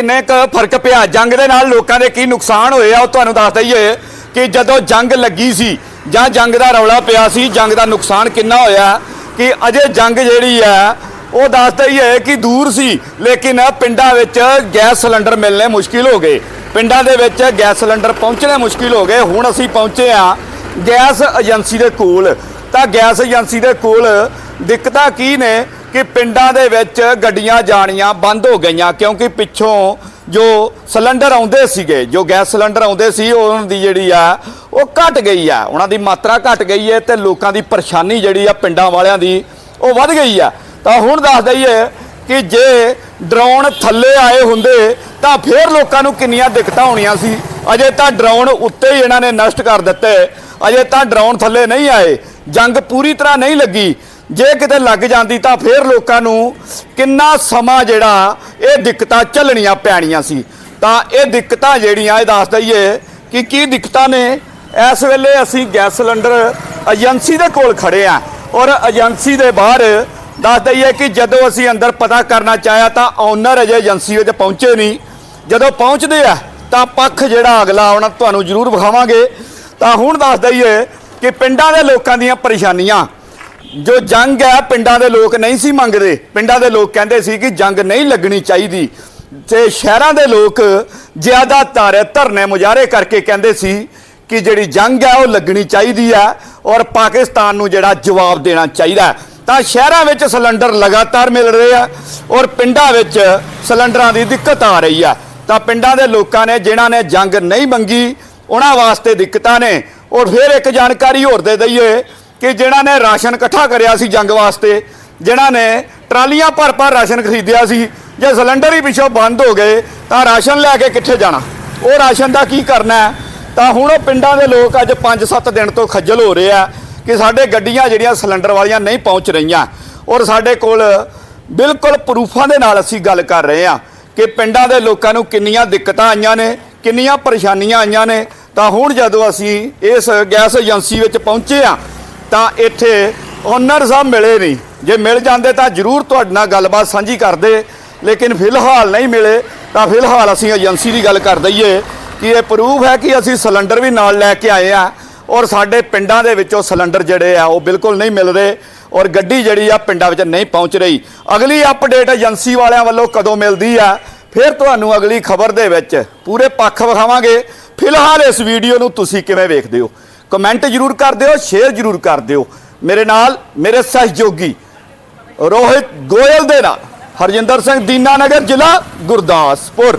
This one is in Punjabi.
ਕਿੰਨੇ ਕੁ ਫ਼ਰਕ ਪਿਆ? ਜੰਗ ਦੇ ਨਾਲ ਲੋਕਾਂ ਦੇ ਕੀ ਨੁਕਸਾਨ ਹੋਏ ਆ? ਉਹ ਤੁਹਾਨੂੰ ਦੱਸ ਦਈਏ ਕਿ ਜਦੋਂ ਜੰਗ ਲੱਗੀ ਸੀ ਜਾਂ ਜੰਗ ਦਾ ਰੌਲਾ ਪਿਆ ਸੀ, ਜੰਗ ਦਾ ਨੁਕਸਾਨ ਕਿੰਨਾ ਹੋਇਆ ਕਿ ਅਜੇ ਜੰਗ ਜਿਹੜੀ ਆ, ਉਹ ਦੱਸ ਦਈਏ ਕਿ ਦੂਰ ਸੀ, ਲੇਕਿਨ ਪਿੰਡਾਂ ਵਿੱਚ ਗੈਸ ਸਿਲੰਡਰ ਮਿਲਣੇ ਮੁਸ਼ਕਿਲ ਹੋ ਗਏ। ਪਿੰਡਾਂ ਦੇ ਵਿੱਚ ਗੈਸ ਸਿਲੰਡਰ ਪਹੁੰਚਣੇ ਮੁਸ਼ਕਿਲ ਹੋ ਗਏ। ਹੁਣ ਅਸੀਂ ਪਹੁੰਚੇ ਆ ਗੈਸ ਏਜੰਸੀ ਦੇ ਕੋਲ। ਤਾਂ ਗੈਸ ਏਜੰਸੀ ਦੇ ਕੋਲ ਦਿੱਕਤਾਂ ਕੀ ਨੇ? ਕਿ ਪਿੰਡਾਂ ਦੇ ਵਿੱਚ ਗੱਡੀਆਂ ਜਾਣੀਆਂ ਬੰਦ ਹੋ ਗਈਆਂ ਕਿਉਂਕਿ ਪਿੱਛੋਂ ਜੋ ਸਿਲੰਡਰ ਆਉਂਦੇ ਸੀਗੇ, ਜੋ ਗੈਸ ਸਿਲੰਡਰ ਆਉਂਦੇ ਸੀ ਉਹਨਾਂ ਦੀ ਜਿਹੜੀ ਆ, ਉਹ ਘਟ ਗਈ ਆ। ਉਹਨਾਂ ਦੀ ਮਾਤਰਾ ਘਟ ਗਈ ਹੈ ਤੇ ਲੋਕਾਂ ਦੀ ਪਰੇਸ਼ਾਨੀ ਜਿਹੜੀ ਆ ਪਿੰਡਾਂ ਵਾਲਿਆਂ ਦੀ, ਉਹ ਵੱਧ ਗਈ ਆ। ਤਾਂ ਹੁਣ ਦੱਸ ਦਈਏ ਕਿ ਜੇ ਡਰੋਨ ਥੱਲੇ ਆਏ ਹੁੰਦੇ, ਤਾਂ ਫੇਰ ਲੋਕਾਂ ਨੂੰ ਕਿੰਨੀਆਂ ਦਿੱਕਤਾਂ ਹੋਣੀਆਂ ਸੀ। ਅਜੇ ਤਾਂ ਡਰੋਨ ਉੱਤੇ ਹੀ ਇਹਨਾਂ ਨੇ ਨਸ਼ਟ ਕਰ ਦਿੱਤੇ। ਅਜੇ ਤਾਂ ਡਰੋਨ ਥੱਲੇ ਨਹੀਂ ਆਏ। ਜੰਗ ਪੂਰੀ ਤਰ੍ਹਾਂ ਨਹੀਂ ਲੱਗੀ। ਜੇ ਕਿਤੇ ਲੱਗ ਜਾਂਦੀ ਤਾਂ ਫੇਰ ਲੋਕਾਂ ਨੂੰ ਕਿੰਨਾ ਸਮਾਂ ਜਿਹੜਾ ਇਹ ਦਿੱਕਤਾਂ ਝੱਲਣੀਆਂ ਪੈਣੀਆਂ ਸੀ। ਤਾਂ ਇਹ ਦਿੱਕਤਾਂ ਜਿਹੜੀਆਂ ਇਹ ਦੱਸ ਦਈਏ ਕਿ ਕੀ ਦਿੱਕਤਾਂ ਨੇ। ਇਸ ਵੇਲੇ ਅਸੀਂ ਗੈਸ ਸਿਲੰਡਰ ਏਜੰਸੀ ਦੇ ਕੋਲ ਖੜੇ ਆ ਔਰ ਏਜੰਸੀ ਦੇ ਬਾਹਰ ਦੱਸ ਦਈਏ ਕਿ ਜਦੋਂ ਅਸੀਂ ਅੰਦਰ ਪਤਾ ਕਰਨਾ ਚਾਹਿਆ ਤਾਂ ਓਨਰ ਅਜੇ ਏਜੰਸੀ ਵਿੱਚ ਪਹੁੰਚੇ ਨਹੀਂ। ਜਦੋਂ ਪਹੁੰਚਦੇ ਆ ਤਾਂ ਪੱਖ ਜਿਹੜਾ ਅਗਲਾ ਉਹਨਾਂ ਤੁਹਾਨੂੰ ਜ਼ਰੂਰ ਵਿਖਾਵਾਂਗੇ। ਤਾਂ ਹੁਣ ਦੱਸ ਦਈਏ ਕਿ ਪਿੰਡਾਂ ਦੇ ਲੋਕਾਂ ਦੀਆਂ ਪਰੇਸ਼ਾਨੀਆਂ ਜੋ ਜੰਗ ਹੈ, ਪਿੰਡਾਂ ਦੇ ਲੋਕ ਨਹੀਂ ਸੀ ਮੰਗਦੇ। ਪਿੰਡਾਂ ਦੇ ਲੋਕ ਕਹਿੰਦੇ ਸੀ ਕਿ ਜੰਗ ਨਹੀਂ ਲੱਗਣੀ ਚਾਹੀਦੀ। ਤੇ ਸ਼ਹਿਰਾਂ ਦੇ ਲੋਕ ਜ਼ਿਆਦਾਤਰ ਧਰਨੇ ਮੁਜ਼ਾਹਰੇ ਕਰਕੇ ਕਹਿੰਦੇ ਸੀ ਕਿ ਜਿਹੜੀ ਜੰਗ ਹੈ, ਉਹ ਲੱਗਣੀ ਚਾਹੀਦੀ ਹੈ ਔਰ ਪਾਕਿਸਤਾਨ ਨੂੰ ਜਿਹੜਾ ਜਵਾਬ ਦੇਣਾ ਚਾਹੀਦਾ ਤਾਂ ਸ਼ਹਿਰਾਂ ਵਿੱਚ ਸਿਲੰਡਰ ਲਗਾਤਾਰ ਮਿਲ ਰਹੇ ਆ ਔਰ ਪਿੰਡਾਂ ਵਿੱਚ ਸਿਲੰਡਰਾਂ ਦੀ ਦਿੱਕਤ ਆ ਰਹੀ ਆ। ਤਾਂ ਪਿੰਡਾਂ ਦੇ ਲੋਕਾਂ ਨੇ, ਜਿਨ੍ਹਾਂ ਨੇ ਜੰਗ ਨਹੀਂ ਮੰਗੀ, ਉਹਨਾਂ ਵਾਸਤੇ ਦਿੱਕਤਾਂ ਨੇ। ਔਰ ਫਿਰ ਇੱਕ ਜਾਣਕਾਰੀ ਹੋਰ ਦੇ ਦਈਏ ਕਿ ਜਿਨ੍ਹਾਂ ਨੇ ਰਾਸ਼ਨ ਇਕੱਠਾ ਕਰਿਆ ਸੀ ਜੰਗ ਵਾਸਤੇ, ਜਿਨ੍ਹਾਂ ਨੇ ਟਰਾਲੀਆਂ ਭਰ ਭਰ ਰਾਸ਼ਨ ਖਰੀਦਿਆ ਸੀ, ਜੇ ਸਿਲੰਡਰ ਹੀ ਪਿੱਛੋਂ ਬੰਦ ਹੋ ਗਏ, ਤਾਂ ਰਾਸ਼ਨ ਲੈ ਕੇ ਕਿੱਥੇ ਜਾਣਾ? ਉਹ ਰਾਸ਼ਨ ਦਾ ਕੀ ਕਰਨਾ ਹੈ? ਤਾਂ ਹੁਣ ਉਹ ਪਿੰਡਾਂ ਦੇ ਲੋਕ ਅੱਜ 5-7 ਦਿਨ ਤੋਂ ਖੱਜਲ ਹੋ ਰਹੇ ਆ ਕਿ ਸਾਡੇ ਗੱਡੀਆਂ ਜਿਹੜੀਆਂ ਸਿਲੰਡਰ ਵਾਲੀਆਂ ਨਹੀਂ ਪਹੁੰਚ ਰਹੀਆਂ। ਔਰ ਸਾਡੇ ਕੋਲ ਬਿਲਕੁਲ ਪ੍ਰੂਫਾਂ ਦੇ ਨਾਲ ਅਸੀਂ ਗੱਲ ਕਰ ਰਹੇ ਆ ਕਿ ਪਿੰਡਾਂ ਦੇ ਲੋਕਾਂ ਨੂੰ ਕਿੰਨੀਆਂ ਦਿੱਕਤਾਂ ਆਈਆਂ ਨੇ, ਕਿੰਨੀਆਂ ਪਰੇਸ਼ਾਨੀਆਂ ਆਈਆਂ ਨੇ। ਤਾਂ ਹੁਣ ਜਦੋਂ ਅਸੀਂ ਇਸ ਗੈਸ ਏਜੰਸੀ ਵਿੱਚ ਪਹੁੰਚੇ ਆ ਤਾਂ ਇੱਥੇ ਓਨਰ ਸਾਹਿਬ ਮਿਲੇ ਨਹੀਂ। ਜੇ ਮਿਲ ਜਾਂਦੇ ਤਾਂ ਜ਼ਰੂਰ ਤੁਹਾਡੇ ਨਾਲ ਗੱਲਬਾਤ ਸਾਂਝੀ ਕਰਦੇ, ਲੇਕਿਨ ਫਿਲਹਾਲ ਨਹੀਂ ਮਿਲੇ, ਤਾਂ ਫਿਲਹਾਲ ਅਸੀਂ ਏਜੰਸੀ ਦੀ ਗੱਲ ਕਰ ਦਈਏ ਕਿ ਇਹ ਪ੍ਰੂਫ ਹੈ ਕਿ ਅਸੀਂ ਸਿਲੰਡਰ ਵੀ ਨਾਲ ਲੈ ਕੇ ਆਏ ਆ ਔਰ ਸਾਡੇ ਪਿੰਡਾਂ ਦੇ ਵਿੱਚੋਂ ਸਿਲੰਡਰ ਜਿਹੜੇ ਆ ਉਹ ਬਿਲਕੁਲ ਨਹੀਂ ਮਿਲ ਰਹੇ ਔਰ ਗੱਡੀ ਜਿਹੜੀ ਆ ਪਿੰਡਾਂ ਵਿੱਚ ਨਹੀਂ ਪਹੁੰਚ ਰਹੀ। ਅਗਲੀ ਅਪਡੇਟ ਏਜੰਸੀ ਵਾਲਿਆਂ ਵੱਲੋਂ ਕਦੋਂ ਮਿਲਦੀ ਆ, ਫਿਰ ਤੁਹਾਨੂੰ ਅਗਲੀ ਖਬਰ ਦੇ ਵਿੱਚ ਪੂਰੇ ਪੱਖ ਵਿਖਾਵਾਂਗੇ। ਫਿਲਹਾਲ ਇਸ ਵੀਡੀਓ ਨੂੰ ਤੁਸੀਂ ਕਿਵੇਂ ਵੇਖਦੇ ਹੋ? ਕਮੈਂਟ ਜਰੂਰ ਕਰ ਦਿਓ, ਸ਼ੇਅਰ ਜਰੂਰ ਕਰ ਦਿਓ। ਮੇਰੇ ਨਾਲ ਮੇਰੇ ਸਹਿਯੋਗੀ ਰੋਹਿਤ ਗੋਇਲ ਦੇ ਨਾਲ ਹਰਜਿੰਦਰ ਸਿੰਘ ਦੀਨਾਨਗਰ ਜ਼ਿਲ੍ਹਾ ਗੁਰਦਾਸਪੁਰ।